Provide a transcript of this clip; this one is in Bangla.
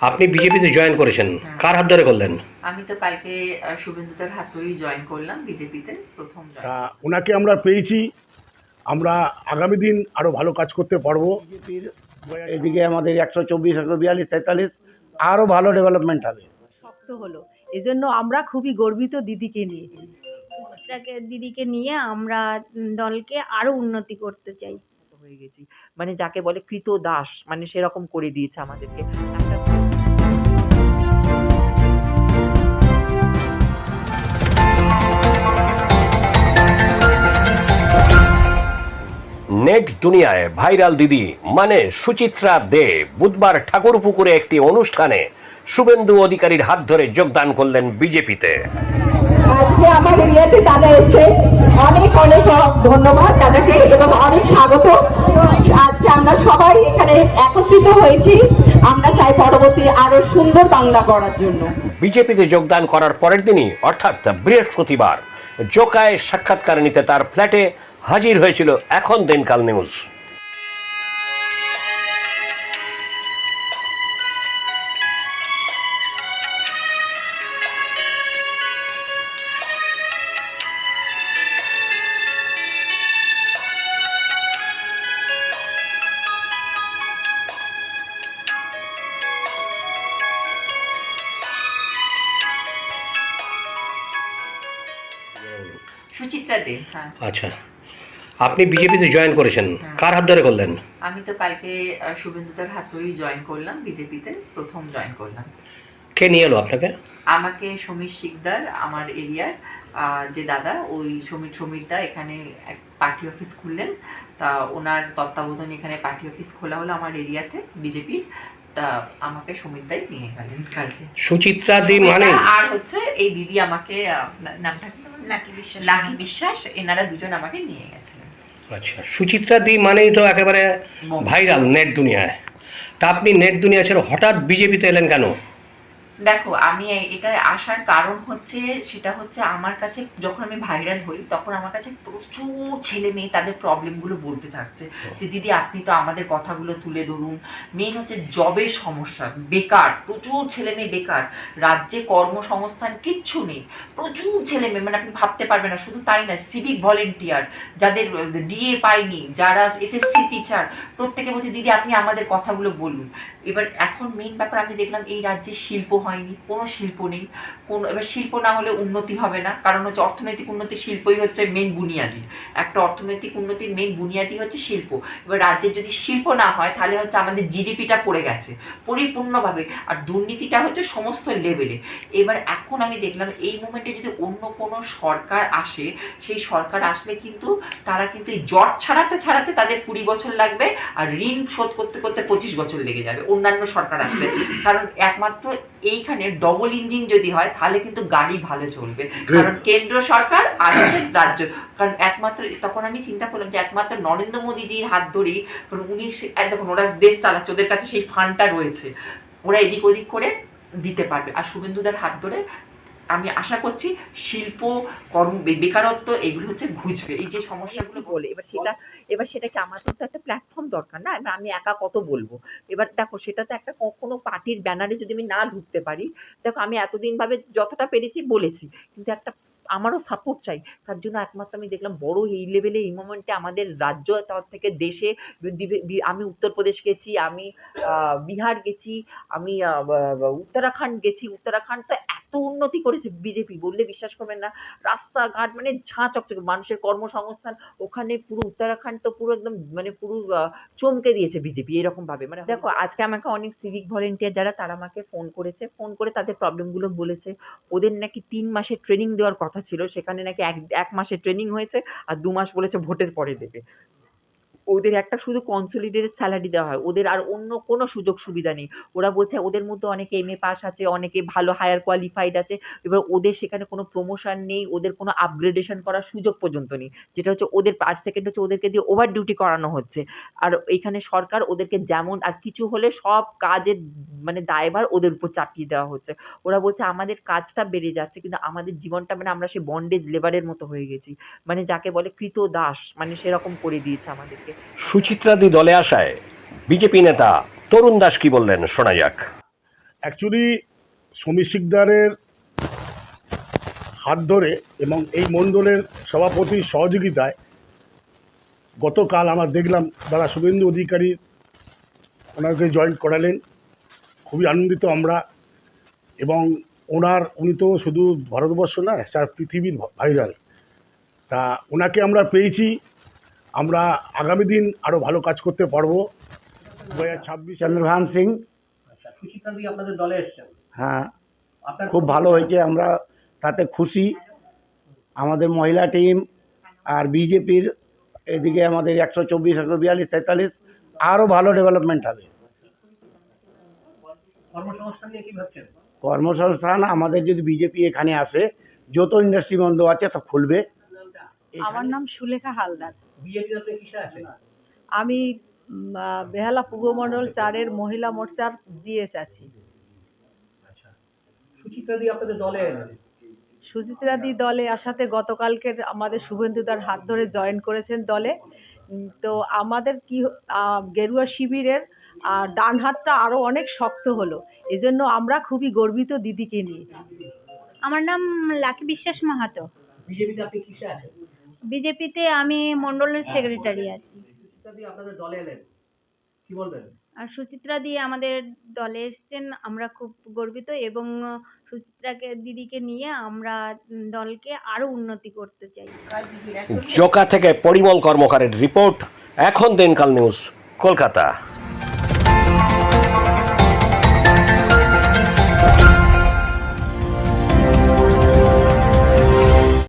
আপনি বিজেপিতে জয়েন করেছেন। কার হাত ধরে করলেন? আমি তো কালকে শুভেন্দুদার হাত ধরেই জয়েন করলাম বিজেপিতে প্রথম ওনাকে আমরা পেয়েছি। আমরা আগামী দিন আরও ভালো কাজ করতে পারব। বিজেপির এদিকে আমাদের একশো চব্বিশ একশো বিয়াল্লিশ তেতাল্লিশ আরও ভালো ডেভেলপমেন্ট হবে। শক্ত হলো। এজন্য আমরা খুবই গর্বিত দিদিকে নিয়ে। দিদিকে নিয়ে আমরা দলকে আরও উন্নতি করতে চাই। হয়ে গেছি। মানে যাকে বলে কৃত দাস মানে সেরকম করে দিয়েছে আমাদেরকে। একটা নেট দুনিয়ায় ভাইরাল দিদি মানে সুচিত্রা দে বুধবার ঠাকুরপুকুরে একটি অনুষ্ঠানে শুভেন্দু অধিকারীর হাত ধরে যোগদান করলেন বিজেপিতে। আজকে দাদা এসে অনেক অনেক ধন্যবাদ দাদাকে এবং অনেক স্বাগত। আজকে আমরা সবাই এখানে একত্রিত হয়েছি। আমরা চাই পরবর্তী আরও সুন্দর বাংলা করার জন্য। বিজেপিতে যোগদান করার পরের দিনই অর্থাৎ বৃহস্পতিবার জোকায় সাক্ষাৎকার নিতে তার ফ্ল্যাটে হাজির হয়েছিল এখন দিনকাল নিউজ। সুচিত্রা দে হ্যাঁ। আচ্ছা। আপনি বিজেপিতে জয়েন করেছেন। কার হাত ধরে করলেন? আমি তো কালকে শুভেন্দুদার হাত ধরেই জয়েন করলাম বিজেপিতে প্রথম জয়েন করলাম। কে নিয়ে এলো আপনাকে? আমাকে সমীর শিকদার আমার এরিয়ার যে দাদা ওই সমীর সমীরদা এখানে এক পার্টি অফিস খুললেন। তা ওনার তত্ত্বাবধানে এখানে পার্টি অফিস খোলা হলো আমার এরিয়াতে বিজেপির। তা আমাকে সমীরদাই নিয়ে গেলেন কালকে। সুচিত্রা দি মানে? আর হচ্ছে এই দিদি আমাকে নামটা কি? লাকি বিশ্বাস। লাকি বিশ্বাস এনারা দুজন আমাকে নিয়ে গেছিলেন। আচ্ছা সুচিত্রা দি মানেই তো একেবারে ভাইরাল নেট দুনিয়ায়। তা আপনি নেট দুনিয়া ছেড়ে হঠাৎ বিজেপিতে এলেন কেন? দেখো আমি এটা আসার কারণ হচ্ছে সেটা হচ্ছে আমার কাছে যখন আমি ভাইরাল হই তখন আমার কাছে প্রচুর ছেলে মেয়ে তাদের প্রবলেমগুলো বলতে থাকছে যে দিদি আপনি তো আমাদের কথাগুলো তুলে ধরুন। মেন হচ্ছে জবের সমস্যা বেকার প্রচুর ছেলে মেয়ে বেকার। রাজ্যে কর্মসংস্থান কিচ্ছু নেই প্রচুর ছেলে মেয়ে মানে আপনি ভাবতে পারবেন না শুধু তাই না সিভিক ভলেন্টিয়ার যাদের ডিএ পায়নি যারা এসএসসি টিচার প্রত্যেকে বলছে দিদি আপনি আমাদের কথাগুলো বলুন। এবার এখন মেইন ব্যাপার আমি দেখলাম এই রাজ্যে শিল্প হয়নি, কোনো শিল্প নেই। কোনো, এবার শিল্প না হলে উন্নতি হবে না। কারণ হচ্ছে অর্থনৈতিক উন্নতি শিল্পই হচ্ছে মেন বুনিয়াদি। একটা অর্থনৈতিক উন্নতির মেন বুনিয়াদি হচ্ছে শিল্প। এবার রাজ্যের যদি শিল্প না হয়, তাহলে হচ্ছে আমাদের জিডিপিটা পড়ে গেছে। পরিপূর্ণভাবে। আর দুর্নীতিটা হচ্ছে সমস্ত লেভেলে এবার এখন আমি দেখলাম, এই মুমেন্টে যদি অন্য কোনো সরকার আসে, সেই সরকার আসলে কিন্তু তারা কিন্তু এই জট ছাড়াতে ছাড়াতে তাদের কুড়ি বছর লাগবে, আর ঋণ শোধ করতে করতে পঁচিশ বছর লেগে যাবে। অন্যান্য সরকার আসলে। কারণ একমাত্র এইখানে ডবল ইঞ্জিন যদি হয় তাহলে কিন্তু গাড়ি ভালো চলবে। কারণ কেন্দ্র সরকার আর হচ্ছে রাজ্য। কারণ একমাত্র তখন আমি চিন্তা করলাম যে একমাত্র নরেন্দ্র মোদীজির হাত ধরেই কারণ উনি দেখুন ওরা দেশ চালাচ্ছে ওদের কাছে সেই ফান্ডটা রয়েছে। ওরা এদিক ওদিক করে দিতে পারবে। আর শুভেন্দুদার হাত ধরে আমি আশা করছি শিল্প কর্ম বেকারত্ব এগুলো হচ্ছে ঘুচবে। এই যে সমস্যাগুলো বলে এবার সেটা এবার সেটাকে আমার তো একটা প্ল্যাটফর্ম দরকার না? এবার আমি একা কত বলব? এবার দেখো সেটা তো একটা কোনো পার্টির ব্যানারে যদি আমি না ঢুকতে পারি দেখো আমি এতদিন ভাবে যতটা পেরেছি বলেছি কিন্তু একটা আমারও সাপোর্ট চাই। তার জন্য একমাত্র আমি দেখলাম বড় এই লেভেলে এই মোমেন্টে আমাদের রাজ্য তার থেকে দেশে আমি উত্তরপ্রদেশ গেছি আমি বিহার গেছি আমি উত্তরাখণ্ড গেছি উত্তরাখণ্ড তো এত উন্নতি করেছে বিজেপি, বললে বিশ্বাস করবেন না। রাস্তাঘাট মানে ঝাঁ চকচকে, মানুষের কর্মসংস্থান ওখানে পুরো উত্তরাখণ্ড তো পুরো একদম মানে পুরো চমকে দিয়েছে বিজেপি এরকম ভাবে মানে দেখো, আজকে আমাকে অনেক সিভিক ভলেন্টিয়ার যারা, তারা আমাকে ফোন করেছে। ফোন করে তাদের প্রবলেমগুলো বলেছে। ওদের নাকি তিন মাসের ট্রেনিং দেওয়ার কথা ছিল। সেখানে নাকি এক এক মাসের ট্রেনিং হয়েছে আর দু মাস বলেছে ভোটের পরে দেবে। ওদের একটা শুধু কনসোলিডেটেড স্যালারি দেওয়া হয়। ওদের আর অন্য কোনো সুযোগ সুবিধা নেই। ওরা বলছে ওদের মধ্যে অনেকে এম এ পাস আছে, অনেকে ভালো হায়ার কোয়ালিফাইড আছে। এবার ওদের সেখানে কোনো প্রমোশন নেই, ওদের কোনো আপগ্রেডেশন করার সুযোগ পর্যন্ত নেই। যেটা হচ্ছে ওদের আর সেকেন্ড হচ্ছে ওদেরকে দিয়ে ওভার ডিউটি করানো হচ্ছে। আর এখানে সরকার ওদেরকে যেমন আর কিছু হলে সব কাজের মানে দায়ভার ওদের উপর চাপিয়ে দেওয়া হচ্ছে। ওরা বলছে আমাদের কাজটা বেড়ে যাচ্ছে, কিন্তু আমাদের জীবনটা মানে আমরা সে বন্ডেজ লেবারের মতো হয়ে গেছি। মানে যাকে বলে কৃত দাস মানে সেরকম করে দিয়েছে আমাদেরকে। সুচিত্রা দি দলে আসায় বিজেপি নেতা তরুণ দাস কি বললেন, শোনা যাক। অ্যাকচুয়ালি সমীর শিকদারের হাত ধরে এবং এই মণ্ডলের সভাপতির সহযোগিতায় গতকাল আমরা দেখলাম দাদা শুভেন্দু অধিকারী ওনাকে জয়েন করালেন। খুবই আনন্দিত আমরা এবং ওনার, উনি তো শুধু ভারতবর্ষ না, সারা পৃথিবীর ভাইরাল। তা ওনাকে আমরা পেয়েছি আমরা আগামী দিন আরও ভালো কাজ করতে পারব। দু হাজার ছাব্বিশ চন্দ্রভান সিং। এসছেন। হ্যাঁ খুব ভালো হয়েছে আমরা তাতে খুশি। আমাদের মহিলা টিম আর বিজেপির এদিকে আমাদের একশো চব্বিশ একশো বিয়াল্লিশ তেতাল্লিশ আরও ভালো ডেভেলপমেন্ট হবে। কর্মসংস্থান নিয়ে কি ভাবছেন? কর্মসংস্থান আমাদের যদি বিজেপি এখানে আসে যত ইন্ডাস্ট্রি বন্ধ আছে সব খুলবে। আমার নাম সুলেখা হালদার। আমি বেহালা পূর্ব মণ্ডল চারের মহিলা মোর্চার জিএস আছি। আচ্ছা। সুচিত্রাদি দলে আসাতে গতকালকে আমাদের শুভেন্দুদার হাত ধরে জয়েন করেছেন দলে। তো আমাদের কি গেরুয়া শিবিরের ডান হাতটা আরও অনেক শক্ত হলো। এজন্য আমরা খুবই গর্বিত দিদিকে নিয়ে। আমার নাম লাকি বিশ্বাস মাহাতো। বিজেপিতে আপনি কিসে আছেন? বিজেপিতে আমি মন্ডলের সেক্রেটারি আছি। কি বলবেন? আর সুচিত্রা দিয়ে আমাদের দলে এসছেন আমরা খুব গর্বিত এবং সুচিত্রাকে দিদিকে নিয়ে আমরা দলকে আরও উন্নতি করতে চাই। জোকা থেকে পরিমল কর্মকারের রিপোর্ট এখন দিনকাল নিউজ কলকাতা।